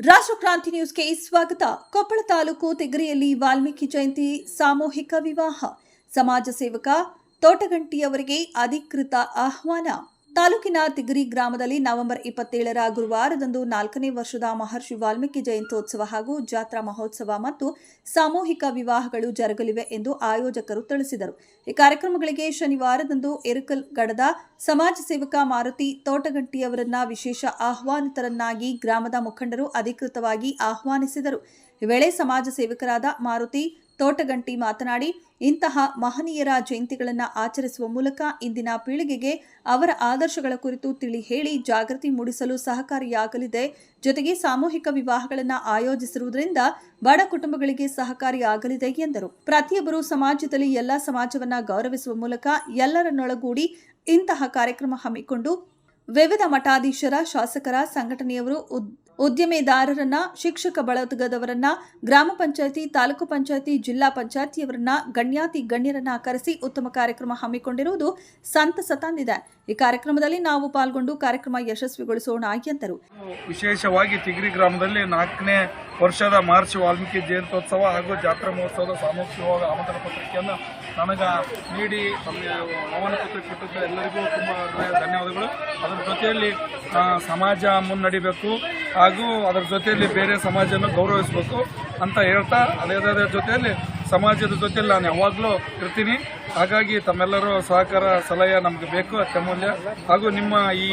ರಾಷ್ಟ್ರಕ್ರಾಂತಿ ನ್ಯೂಸ್ಗೆ ಸ್ವಾಗತ. ಕೊಪ್ಪಳ ತಾಲೂಕು ತೆಗರಿಯಲ್ಲಿ ವಾಲ್ಮೀಕಿ ಜಯಂತಿ ಸಾಮೂಹಿಕ ವಿವಾಹ. ಸಮಾಜ ಸೇವಕ ತೋಟಗಂಟಿಯವರಿಗೆ ಅಧಿಕೃತ ಆಹ್ವಾನ. ತಾಲೂಕಿನ ತಿಗ್ರಿ ಗ್ರಾಮದಲ್ಲಿ ನವೆಂಬರ್ ಇಪ್ಪತ್ತೇಳರ ಗುರುವಾರದಂದು ನಾಲ್ಕನೇ ವರ್ಷದ ಮಹರ್ಷಿ ವಾಲ್ಮೀಕಿ ಜಯಂತ್ಯೋತ್ಸವ ಹಾಗೂ ಜಾತ್ರಾ ಮಹೋತ್ಸವ ಮತ್ತು ಸಾಮೂಹಿಕ ವಿವಾಹಗಳು ಜರುಗಲಿವೆ ಎಂದು ಆಯೋಜಕರು ತಿಳಿಸಿದರು. ಈ ಕಾರ್ಯಕ್ರಮಗಳಿಗೆ ಶನಿವಾರದಂದು ಎರಕಲ್ ಗಡದ ಸಮಾಜ ಸೇವಕ ಮಾರುತಿ ತೋಟಗಂಟಿಯವರನ್ನ ವಿಶೇಷ ಆಹ್ವಾನಿತರನ್ನಾಗಿ ಗ್ರಾಮದ ಮುಖಂಡರು ಅಧಿಕೃತವಾಗಿ ಆಹ್ವಾನಿಸಿದರು. ಈ ವೇಳೆ ಸಮಾಜ ಸೇವಕರಾದ ಮಾರುತಿ ತೋಟಗಂಟಿ ಮಾತನಾಡಿ, ಇಂತಹ ಮಹನೀಯರ ಜಯಂತಿಗಳನ್ನು ಆಚರಿಸುವ ಮೂಲಕ ಇಂದಿನ ಪೀಳಿಗೆಗೆ ಅವರ ಆದರ್ಶಗಳ ಕುರಿತು ತಿಳಿ ಹೇಳಿ ಜಾಗೃತಿ ಮೂಡಿಸಲು ಸಹಕಾರಿಯಾಗಲಿದೆ. ಜೊತೆಗೆ ಸಾಮೂಹಿಕ ವಿವಾಹಗಳನ್ನು ಆಯೋಜಿಸಿರುವುದರಿಂದ ಬಡ ಕುಟುಂಬಗಳಿಗೆ ಸಹಕಾರಿಯಾಗಲಿದೆ ಎಂದರು. ಪ್ರತಿಯೊಬ್ಬರು ಸಮಾಜದಲ್ಲಿ ಎಲ್ಲ ಸಮಾಜವನ್ನ ಗೌರವಿಸುವ ಮೂಲಕ ಎಲ್ಲರನ್ನೊಳಗೂಡಿ ಇಂತಹ ಕಾರ್ಯಕ್ರಮ ಹಮ್ಮಿಕೊಂಡು ವಿವಿಧ ಮಠಾಧೀಶರ, ಶಾಸಕರ, ಸಂಘಟನೆಯವರು ಉದ್ಯಮೆದಾರರನ್ನ, ಶಿಕ್ಷಕ ಬಳಗದವರನ್ನ, ಗ್ರಾಮ ಪಂಚಾಯಿತಿ, ತಾಲೂಕು ಪಂಚಾಯಿತಿ, ಜಿಲ್ಲಾ ಪಂಚಾಯಿತಿಯವರನ್ನ, ಗಣ್ಯಾತಿ ಗಣ್ಯರನ್ನ ಕರೆಸಿ ಉತ್ತಮ ಕಾರ್ಯಕ್ರಮ ಹಮ್ಮಿಕೊಂಡಿರುವುದು ಸಂತಸ ತಂದಿದೆ. ಈ ಕಾರ್ಯಕ್ರಮದಲ್ಲಿ ನಾವು ಪಾಲ್ಗೊಂಡು ಕಾರ್ಯಕ್ರಮ ಯಶಸ್ವಿಗೊಳಿಸೋಣ ಎಂದರು. ವಿಶೇಷವಾಗಿ ತಿಗ್ರಿ ಗ್ರಾಮದಲ್ಲಿ ನಾಲ್ಕನೇ ವರ್ಷದ ಮಾರ್ಚ್ ವಾಲ್ಮೀಕಿ ಜಯಂತ್ಯೋತ್ಸವ ಹಾಗೂ ಜಾತ್ರಾ ಮಹೋತ್ಸವದ ಸಾಮೂಹಿಕವಾಗಿ ಆಮಂತ್ರಣ ಪತ್ರಿಕೆಯನ್ನು ನನಗೆ ನೀಡಿ ಆಹ್ವಾನ ಪತ್ರಿಕೆ ಕೊಟ್ಟಿದ್ದ ಎಲ್ಲರಿಗೂ ತುಂಬ ಧನ್ಯವಾದಗಳು. ಅದರ ಜೊತೆಯಲ್ಲಿ ಸಮಾಜ ಮುನ್ನಡಿಬೇಕು. ಹಾಗೂ ಅದರ ಜೊತೆಯಲ್ಲಿ ಬೇರೆ ಸಮಾಜನ ಗೌರವಿಸಬೇಕು ಅಂತ ಹೇಳ್ತಾ ಅದೇ ಜೊತೆಯಲ್ಲಿ ಸಮಾಜದ ಜೊತೆ ನಾನು ಯಾವಾಗಲೂ ಇರ್ತೀನಿ. ಹಾಗಾಗಿ ತಮ್ಮೆಲ್ಲರೂ ಸಹಕಾರ, ಸಲಹೆ ನಮಗೆ ಬೇಕು, ಅತ್ಯಮೂಲ್ಯ. ಹಾಗೂ ನಿಮ್ಮ ಈ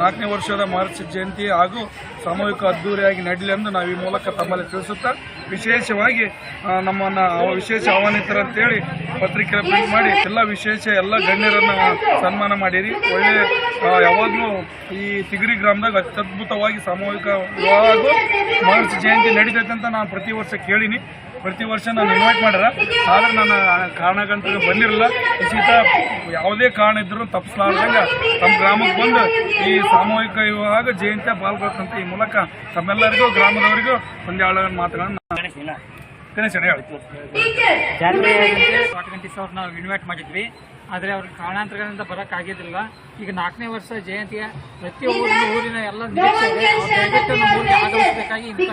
ನಾಲ್ಕನೇ ವರ್ಷದ ಮಾರ್ಚ್ ಜಯಂತಿ ಹಾಗೂ ಸಾಮೂಹಿಕ ಅದ್ದೂರಿಯಾಗಿ ನಡೀಲಿ ಎಂದು ನಾವು ಈ ಮೂಲಕ ತಮ್ಮಲ್ಲಿ ತಿಳಿಸುತ್ತಾ, ವಿಶೇಷವಾಗಿ ನಮ್ಮನ್ನು ವಿಶೇಷ ಆಹ್ವಾನಿತರ ಅಂತೇಳಿ ಪತ್ರಿಕೆ ಪ್ರಿಂಟ್ ಮಾಡಿ, ಎಲ್ಲ ವಿಶೇಷ, ಎಲ್ಲ ಗಣ್ಯರನ್ನ ಸನ್ಮಾನ ಮಾಡಿರಿ. ಒಳ್ಳೆಯ ಯಾವಾಗಲೂ ಈ ತಿಗರಿ ಗ್ರಾಮದಾಗ ಅತ್ಯದ್ಭುತವಾಗಿ ಸಾಮೂಹಿಕ ಮಾರ್ಚ್ ಜಯಂತಿ ನಡೀತೈತೆ ಅಂತ ನಾನು ಪ್ರತಿ ವರ್ಷ ಕೇಳೀನಿ. ಪ್ರತಿ ವರ್ಷ ನಾನು ಇನ್ವೈಟ್ ಮಾಡ್ಯಾರ. ಆದ್ರೆ ನನ್ನ ಕಾರಣಗಂಟು ಬಂದಿರಲಿಲ್ಲ. ಉಚಿತ ಯಾವುದೇ ಕಾರಣ ಇದ್ರೂ ತಪ್ಪಿಸ್ಲಾರ್ದಂಗ ತಮ್ಮ ಗ್ರಾಮಕ್ಕೆ ಬಂದು ಈ ಸಾಮೂಹಿಕ ವಿವಾಹ ಜಯಂತಿ ಪಾಲ್ಗೊಳ್ತಂತ ಈ ಮೂಲಕ ತಮ್ಮೆಲ್ಲರಿಗೂ, ಗ್ರಾಮದವರಿಗೂ ಒಂದೆರಡು ಮಾತುಗಳನ್ನು ಜಾತ್ರೆ ಗಂಟೆ ನಾವು ಇನ್ವೈಟ್ ಮಾಡಿದ್ವಿ. ಆದರೆ ಅವ್ರಿಗೆ ಕಾರಣಾಂತರಗಳಿಂದ ಬರೋಕ್ಕಾಗಿದ್ದಿಲ್ಲ ಈಗ ನಾಲ್ಕನೇ ವರ್ಷ ಜಯಂತಿಯ ಪ್ರತಿ ಊರಿನ ಊರಿನ ಎಲ್ಲ ಆಗಮಿಸಬೇಕಾಗಿ ಇಂಥ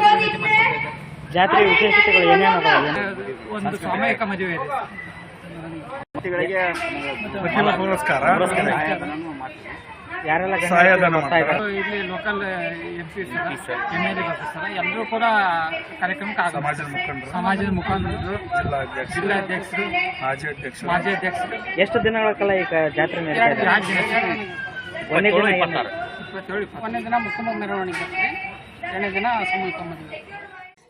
ಜಾತ್ರೆ ವಿಶೇಷತೆಗಳು ಏನೇನು ಅದಾವ ಒಂದು ಸಾಮೂಹಿಕ ಮದುವೆ ಇದೆ. ಪುರಸ್ಕಾರ. ಯಾರೆಲ್ಲ ಇಲ್ಲಿ local M P sir M L A sir ಎಲ್ಲರೂ ಕೂಡ ಕಾರ್ಯಕ್ರಮಕ್ಕೆ. ಸಮಾಜದ ಮುಖಂಡರು. ಸಮಾಜದ ಮುಖಂಡರು. ಜಿಲ್ಲಾಧ್ಯಕ್ಷರು ಮಾಜಿ ಅಧ್ಯಕ್ಷರು. ಮಾಜಿ ಅಧ್ಯಕ್ಷರು. ಎಷ್ಟು ದಿನಗಳ ಕಾಲ ಈಗ ಜಾತ್ರೆ. ಒಂದೇ ದಿನ? ಇಪ್ಪತ್ತೇಳು ಒಂದನೇ ದಿನ ಮುಖ್ಯಮಂತ್ರಿ ಮೆರವಣಿಗೆ ಎರಡನೇ ದಿನ ಸಮೀಪ ಮದುವೆ.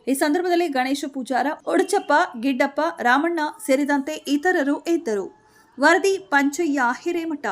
ಈ ಸಂದರ್ಭದಲ್ಲಿ ಗಣೇಶ ಪೂಜಾರ ಒಡಚಪ್ಪ ಗಿಡ್ಡಪ್ಪ ರಾಮಣ್ಣ ಸೇರಿದಂತೆ ಇತರರು ಇದ್ದರು. ವರದಿ ಪಂಚಯ್ಯ ಹಿರೇಮಠ.